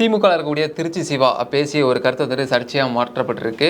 திமுக இருக்கக்கூடிய திருச்சி சிவா பேசிய ஒரு கருத்து வந்துட்டு சர்ச்சையாக மாற்றப்பட்டிருக்கு.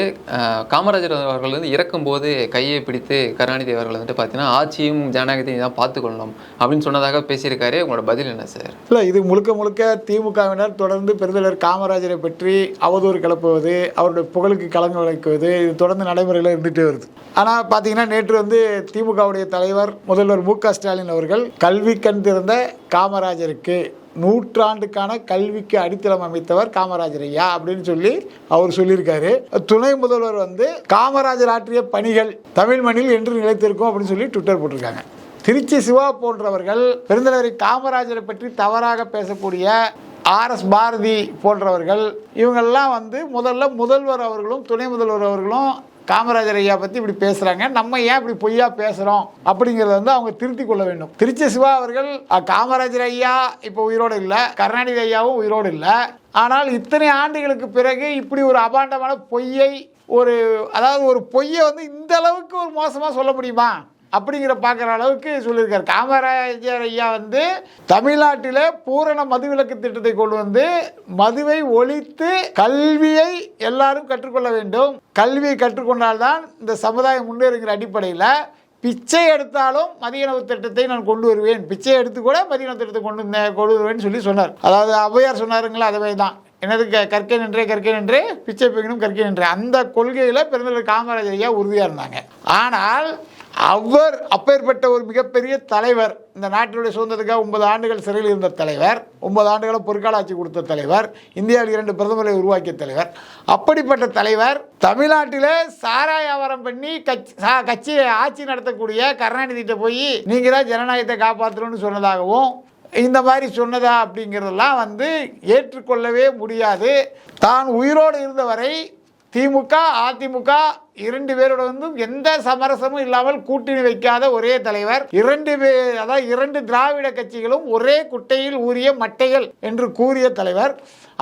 காமராஜர் அவர்கள் வந்து இறக்கும்போது கையை பிடித்து கருணாநிதி அவர்கள் வந்துட்டு பார்த்தீங்கன்னா ஆட்சியும் ஜனநாயகத்தையும் தான் பார்த்துக்கொள்ளணும் அப்படின்னு சொன்னதாக பேசியிருக்காரு. உங்களோட பதில் என்ன சார்? இல்லை இது முழுக்க முழுக்க திமுகவினர் தொடர்ந்து பெருந்தலைவர் காமராஜரை பற்றி அவதூறு கிளப்புவது அவருடைய புகழுக்கு கலந்து விளைக்குவது இது தொடர்ந்து நடைமுறையில் இருந்துகிட்டே வருது. ஆனால் பார்த்தீங்கன்னா நேற்று வந்து திமுகவுடைய தலைவர் முதல்வர் மு க ஸ்டாலின் அவர்கள் கல்வி கண் திறந்த காமராஜருக்கு நூற்றாண்டுக்கான கல்விக்கு அடித்தளம் அமைத்தவர் காமராஜர் ஐயா அப்படின்னு சொல்லி அவர் சொல்லியிருக்காரு. துணை முதல்வர் வந்து காமராஜர் ஆற்றிய பணிகள் தமிழ் மண்ணில் என்று நிலைத்திருக்கும் அப்படின்னு சொல்லி ட்விட்டர் போட்டிருக்காங்க. திருச்சி சிவா போன்றவர்கள் பெருந்தலைவரை காமராஜரை பற்றி தவறாக பேசக்கூடிய ஆர்எஸ் பாரதி போன்றவர்கள் இவங்கெல்லாம் வந்து முதல்ல முதல்வர் அவர்களும் துணை முதல்வர் அவர்களும் காமராஜர் ஐயா பற்றி இப்படி பேசுகிறாங்க நம்ம ஏன் இப்படி பொய்யா பேசுகிறோம் அப்படிங்கிறத வந்து அவங்க திருத்தி கொள்ள வேண்டும். திருச்சி சிவா அவர்கள் காமராஜர் ஐயா இப்போ உயிரோடு இல்லை கருணாநிதி ஐயாவும் உயிரோடு இல்லை. ஆனால் இத்தனை ஆண்டுகளுக்கு பிறகு இப்படி ஒரு அபாண்டமான பொய்யை ஒரு அதாவது ஒரு பொய்யை வந்து இந்த அளவுக்கு ஒரு மோசமாக சொல்ல முடியுமா? அப்படிங்கிற பார்க்குற அளவுக்கு சொல்லியிருக்காரு. காமராஜர் ஐயா வந்து தமிழ்நாட்டில் பூரண மதுவிலக்கு திட்டத்தை கொண்டு வந்து மதுவை ஒழித்து கல்வியை எல்லாரும் கற்றுக்கொள்ள வேண்டும். கல்வியை கற்றுக்கொண்டால்தான் இந்த சமுதாயம் முன்னேறுங்கிற அடிப்படையில் பிச்சை எடுத்தாலும் மதிய உணவு திட்டத்தை நான் கொண்டு வருவேன். பிச்சை எடுத்து கூட மதிய உணவு திட்டத்தை கொண்டு வந்தேன் கொண்டு வருவேன் சொல்லி சொன்னார். அதாவது ஔவையார் சொன்னாருங்களா அதுவே தான். என்னது க கற்கை நின்றே கற்கை நின்றே பிச்சை பெண்ணும் கற்கை நின்றே. அந்த கொள்கையில் பிறந்த காமராஜர் ஐயா உறுதியாக இருந்தாங்க. ஆனால் அவர் அப்பேற்பட்ட ஒரு மிகப்பெரிய தலைவர். இந்த நாட்டினுடைய சுதந்திரத்துக்காக ஒன்பது ஆண்டுகள் சிறையில் இருந்த தலைவர் ஒன்பது ஆண்டுகளை பொற்கால ஆட்சி கொடுத்த தலைவர் இந்தியாவில் இரண்டு பிரதமரை உருவாக்கிய தலைவர். அப்படிப்பட்ட தலைவர் தமிழ்நாட்டில் சாராய வியாபாரம் பண்ணி கட்சி சா- கட்சியை ஆட்சி நடத்தக்கூடிய கருணாநிதிட்ட போய் நீங்கள் தான் ஜனநாயகத்தை காப்பாற்றணும்னு சொன்னதாகவும் இந்த மாதிரி சொன்னதா அப்படிங்கிறதெல்லாம் வந்து ஏற்றுக்கொள்ளவே முடியாது. தான் உயிரோடு இருந்தவரை திமுக அதிமுக இரண்டு பேரோட வந்து எந்த சமரசமும் இல்லாமல் கூட்டணி வைக்காத ஒரே தலைவர். இரண்டு பேர் அதாவது இரண்டு திராவிட கட்சிகளும் ஒரே குட்டையில் ஊறிய மட்டைகள் என்று கூறிய தலைவர்.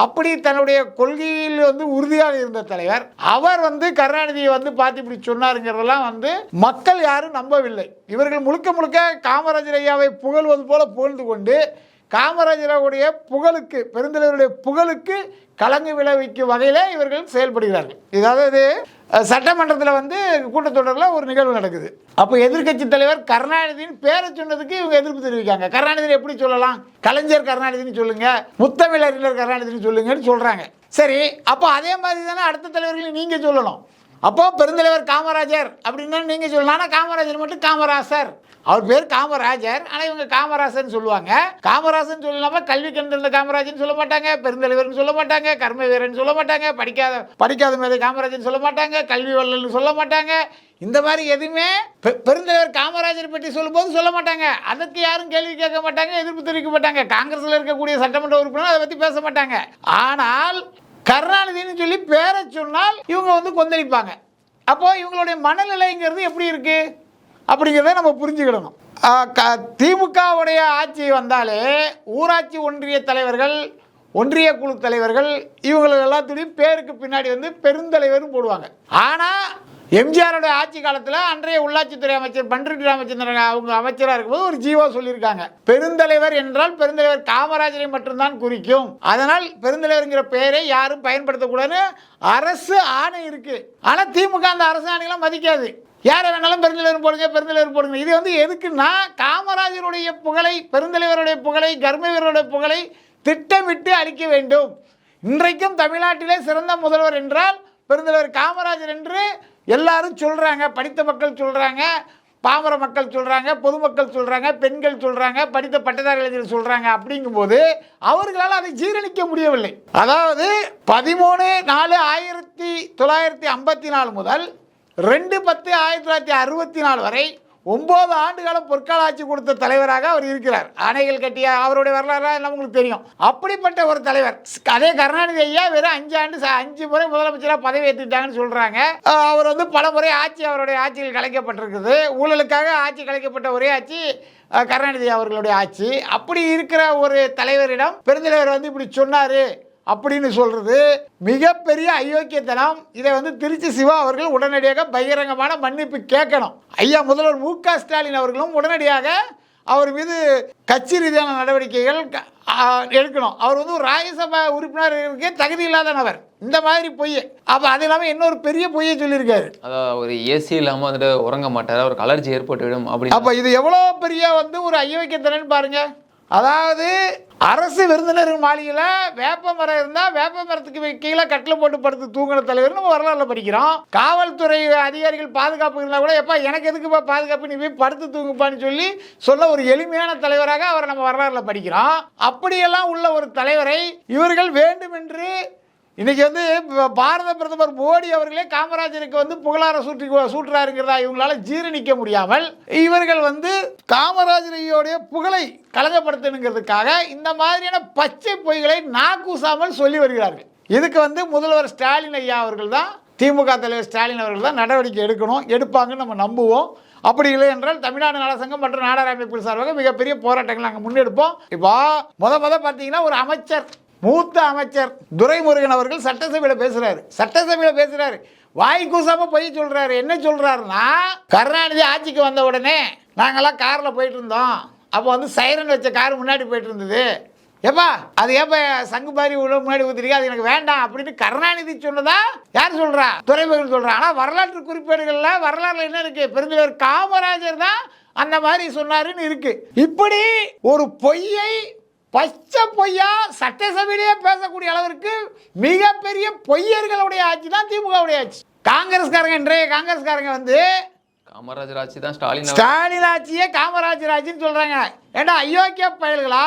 அப்படி தன்னுடைய கொள்கையில் வந்து உறுதியாக இருந்த தலைவர். அவர் வந்து கருணாநிதியை வந்து பார்த்து இப்படி சொன்னாருங்கிறதெல்லாம் வந்து மக்கள் யாரும் நம்பவில்லை. இவர்கள் முழுக்க முழுக்க காமராஜர் ஐயாவை புகழ்வது போல புகழ்ந்து கொண்டு காமராஜருடைய புகழுக்கு பெருந்தலைவருடைய புகழுக்கு கலங்கு விளைவிக்கும் வகையில் இவர்கள் செயல்படுகிறார்கள். இதாவது சட்டமன்றத்தில் வந்து கூட்டத்தொடரில் ஒரு நிகழ்வு நடக்குது. அப்போ எதிர்க்கட்சி தலைவர் கருணாநிதியின் பேரை சொன்னதுக்கு இவங்க எதிர்ப்பு தெரிவிக்காங்க கருணாநிதி எப்படி சொல்லலாம்? கலைஞர் கருணாநிதினு சொல்லுங்க முத்தமிழறிஞர் கருணாநிதினு சொல்லுங்கன்னு சொல்கிறாங்க சரி அப்போ அதே மாதிரி தானே அடுத்த தலைவர்களையும் நீங்கள் சொல்லணும். அப்போ பெருந்தலைவர் காமராஜர் அப்படின்னு நீங்கள் சொல்லலாம். ஆனால் காமராஜர் மட்டும் காமராசர். அவர் பேர் காமராஜர். ஆனால் இவங்க காமராசர்னு சொல்லுவாங்க. காமராசன் சொல்லலாமா கல்வி கண்டிருந்த காமராஜர்னு சொல்ல மாட்டாங்க. பெருந்தலைவர்னு சொல்ல மாட்டாங்க. கர்ம வீரன் சொல்ல மாட்டாங்க. படிக்காத படிக்காத மேதை காமராஜர்னு சொல்ல மாட்டாங்க. கல்வி வல்லல்னு சொல்ல மாட்டாங்க. இந்த மாதிரி எதுவுமே பெ- பெருந்தலைவர் காமராஜர் பற்றி சொல்லும்போது சொல்ல மாட்டாங்க. அதற்கு யாரும் கேள்வி கேட்க மாட்டாங்க எதிர்ப்பு தெரிவிக்க மாட்டாங்க. காங்கிரஸில் இருக்கக்கூடிய சட்டமன்ற உறுப்பினர் அதை பற்றி பேச மாட்டாங்க. ஆனால் கருணாநிதினு சொல்லி பேரை சொன்னால் இவங்க வந்து கொந்தளிப்பாங்க. அப்போ இவங்களுடைய மனநிலைங்கிறது எப்படி இருக்கு? அப்படிங்கிறத நம்ம புரிஞ்சுக்கிடணும். க- திமுகவுடைய ஆட்சி வந்தாலே ஊராட்சி ஒன்றிய தலைவர்கள் ஒன்றிய குழு தலைவர்கள் இவங்களுக்கு எல்லாத்துடையும் பேருக்கு பின்னாடி வந்து பெருந்தலைவரும் போடுவாங்க. ஆனால் எம்ஜிஆரோட ஆட்சி காலத்தில் அன்றைய உள்ளாட்சித்துறை அமைச்சர் பன்ருட்டி ராமச்சந்திரன் அவங்க அமைச்சராக இருக்கும்போது ஒரு ஜீவோ சொல்லியிருக்காங்க. பெருந்தலைவர் என்றால் பெருந்தலைவர் காமராஜரை மட்டும்தான் குறிக்கும். அதனால் பெருந்தலைவர்ங்கிற பெயரை யாரும் பயன்படுத்தக்கூடாதுன்னு அரசு ஆணை இருக்கு. ஆனால் திமுக அந்த அரசு ஆணையெல்லாம் மதிக்காது. யாரை வேணாலும் பெருந்தலைவர் போடுங்க பெருந்தலைவர் போடுங்க. இது வந்து எதுக்குன்னா காமராஜருடைய புகழை பெருந்தலைவருடைய புகழை கர்மவீரருடைய புகழை திட்டமிட்டு அளிக்க வேண்டும். இன்றைக்கும் தமிழ்நாட்டிலே சிறந்த முதல்வர் என்றால் பெருந்தலைவர் காமராஜர் என்று எல்லாரும் சொல்கிறாங்க படித்த மக்கள் சொல்கிறாங்க பாமர மக்கள் சொல்கிறாங்க பொதுமக்கள் சொல்கிறாங்க பெண்கள் சொல்கிறாங்க படித்த பட்டதாரி இளைஞர்கள் சொல்கிறாங்க அப்படிங்கும்போது அவர்களால் அதை ஜீரணிக்க முடியவில்லை. அதாவது பதிமூணு நாலு ஆயிரத்தி தொள்ளாயிரத்தி ஐம்பத்தி நாலு முதல் ரெண்டு பத்து ஆயிரத்தி தொள்ளாயிரத்தி அறுபத்தி நாலு வரை ஒன்பது ஆண்டுகாலம் பொற்கால ஆட்சி கொடுத்த தலைவராக அவர் இருக்கிறார். அணைகள் கட்டிய அவருடைய வரலாறு எல்லாம் உங்களுக்கு தெரியும்? அப்படிப்பட்ட ஒரு தலைவர். அதே கருணாநிதி ஐயா வெறும் அஞ்சு ஆண்டு அஞ்சு முறை முதலமைச்சராக பதவி ஏற்றுக்கிட்டாங்கன்னு சொல்றாங்க அவர் வந்து பல முறை ஆட்சி அவருடைய ஆட்சியில் கலைக்கப்பட்டிருக்குது. ஊழலுக்காக ஆட்சி கலைக்கப்பட்ட ஒரே ஆட்சி கருணாநிதி அவர்களுடைய ஆட்சி. அப்படி இருக்கிற ஒரு தலைவரிடம் பெருந்தலைவர் வந்து இப்படி சொன்னாரு. அப்படின்னு சொல்றது மிகப்பெரிய அயோக்கியத்தனம். இதை வந்து திருச்சி சிவா அவர்கள் உடனடியாக பகிரங்கமான மன்னிப்பு கேட்கணும். ஐயா முதல்வர் மு க ஸ்டாலின் அவர்களும் உடனடியாக அவர் மீது கட்சி ரீதியான நடவடிக்கைகள் எடுக்கணும். அவர் வந்து ஒரு ராஜ்யசபா உறுப்பினர் இருக்கே தகுதி இல்லாத நபர் இந்த மாதிரி பொய் அப்போ அது இல்லாமல் இன்னொரு பெரிய பொய்யை சொல்லியிருக்காரு. அதாவது ஒரு ஏசி இல்லாம வந்துட்டு உறங்க மாட்டார். அவருக்கு அலர்ஜி ஏற்பட்டுவிடும் அப்படின்னு. அப்போ இது எவ்வளோ பெரிய வந்து ஒரு ஐயவைக்கத்திறன் பாருங்க. அதாவது அரசு விருந்தினர் மாளிகையில் வேப்ப மரம் இருந்தால் வேப்ப மரத்துக்கு கீழே கட்டில் போட்டு படுத்து தூங்குற தலைவர் நம்ம வரலாறுல படிக்கிறோம். காவல்துறை அதிகாரிகள் பாதுகாப்பு இருந்தால் கூட எப்பா எனக்கு எதுக்குப்பா பாதுகாப்பு? நீ போய் படுத்து தூங்குப்பான்னு சொல்லி சொல்ல ஒரு எளிமையான தலைவராக அவரை நம்ம வரலாறுல படிக்கிறோம். அப்படியெல்லாம் உள்ள ஒரு தலைவரை இவர்கள் வேண்டுமென்று இன்றைக்கி வந்து பாரத பிரதமர் மோடி அவர்களே காமராஜருக்கு வந்து புகழார சூட்டி சூட்டுறாருங்கிறதா இவங்களால ஜீரணிக்க முடியாமல் இவர்கள் வந்து காமராஜரையோடைய புகழை கலங்கப்படுத்தணுங்கிறதுக்காக இந்த மாதிரியான பச்சை பொய்களை நாக்கூசாமல் சொல்லி வருகிறார்கள். இதுக்கு வந்து முதல்வர் ஸ்டாலின் ஐயா அவர்கள் தான் திமுக தலைவர் ஸ்டாலின் அவர்கள் தான் நடவடிக்கை எடுக்கணும் எடுப்பாங்கன்னு நம்ம நம்புவோம். அப்படி இல்லை என்றால் தமிழ்நாடு நலசங்கம் மற்றும் நாடார் அமைப்பு சார்பாக மிகப்பெரிய போராட்டங்கள் நாங்கள் முன்னெடுப்போம். இப்போ முத முத பார்த்தீங்கன்னா ஒரு அமைச்சர் மூத்த அமைச்சர் துரைமுருகன் அவர்கள் சட்டசபையில் பேசுறாரு. சட்டசபையில் பேசுறாரு. வாய் கூசாம போய் சொல்றாரு. என்ன சொல்றாருன்னா கருணாநிதி ஆட்சிக்கு வந்த உடனே நாங்கெல்லாம் காரில் போயிட்டு இருந்தோம் அப்போ வந்து சைரன் வச்ச கார் முன்னாடி போயிட்டு இருந்தது ஏப்பா அது ஏப்பா சங்கு பாரி உள்ள முன்னாடி ஊத்துறீங்க? அது எனக்கு வேண்டாம் அப்படின்னு கருணாநிதி சொன்னதா யார் சொல்றா? துறைமுகன் சொல்றா. ஆனா வரலாற்று குறிப்பேடுகள்ல வரலாறுல என்ன இருக்கு? பெருந்தலைவர் காமராஜர் தான் அந்த மாதிரி சொன்னாருன்னு இருக்கு. இப்படி ஒரு பொய்யை பச்சை பொய்யா சட்டசபையிலேயே பேசக்கூடிய அளவிற்கு மிகப்பெரிய பொய்யர்களுடைய ஆட்சி தான் திமுகவுடைய ஆட்சி. காங்கிரஸ்காரங்க இன்றைய காங்கிரஸ்காரங்க வந்து காமராஜர் ஆட்சி தான் ஸ்டாலின் ஸ்டாலின் ஆட்சியே காமராஜர் ஆட்சின்னு சொல்றாங்க. ஏண்டா அயோக்கிய பயல்களா?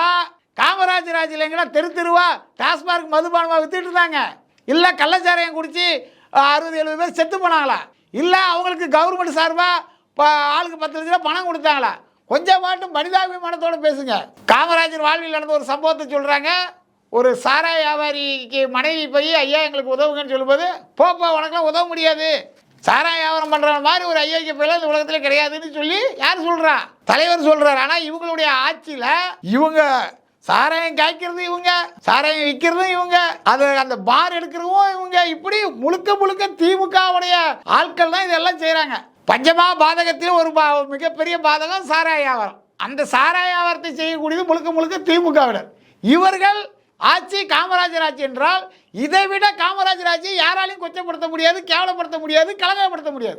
காமராஜர் ஆட்சியில் எங்கடா தெரு தெருவா டாஸ்மார்க் மதுபானமா வித்துட்டு இருந்தாங்க? இல்ல கள்ளச்சாராயம் குடிச்சு அஹ், அறுபது எழுபது பேர் செத்து போனாங்களா? இல்ல அவங்களுக்கு கவர்மெண்ட் சார்பா இப்போ ஆளுக்கு பத்து லட்ச ரூபா பணம் கொடுத்தாங்களா? கொஞ்சம் மட்டும் மனிதாபிமானத்தோடு பேசுங்க. காமராஜர் வாழ்வில் நடந்த ஒரு சம்பவத்தை சொல்கிறாங்க ஒரு சாராய வியாபாரிக்கு மனைவி போய் ஐயா எங்களுக்கு உதவுங்கன்னு சொல்லும்போது போப்பா உனக்குலாம் உதவ முடியாது. சாராய வியாபாரம் பண்ணுற மாதிரி ஒரு ஐயாக்கு பிள்ளை இந்த உலகத்தில் கிடையாதுன்னு சொல்லி யார் சொல்கிறா தலைவர் சொல்கிறார் ஆனால் இவங்களுடைய ஆட்சியில் இவங்க சாராயம் காய்க்கிறது இவங்க சாராயம் விற்கிறதும் இவங்க. அது அந்த பார் எடுக்கிறதும் இவங்க. இப்படி முழுக்க முழுக்க திமுகவுடைய ஆட்கள் தான் இதெல்லாம் செய்கிறாங்க பஞ்சமா பாதகத்தில் ஒரு பா மிகப்பெரிய பாதகம் சாராய வியாபாரம் அந்த சாராய வியாபாரத்தை செய்யக்கூடியது முழுக்க முழுக்க திமுகவினர். இவர்கள் ஆட்சி காமராஜர் ஆட்சி என்றால் இதை விட காமராஜர் ஆட்சியை யாராலையும் கொச்சப்படுத்த முடியாது கேவலப்படுத்த முடியாது கலகப்படுத்த முடியாது.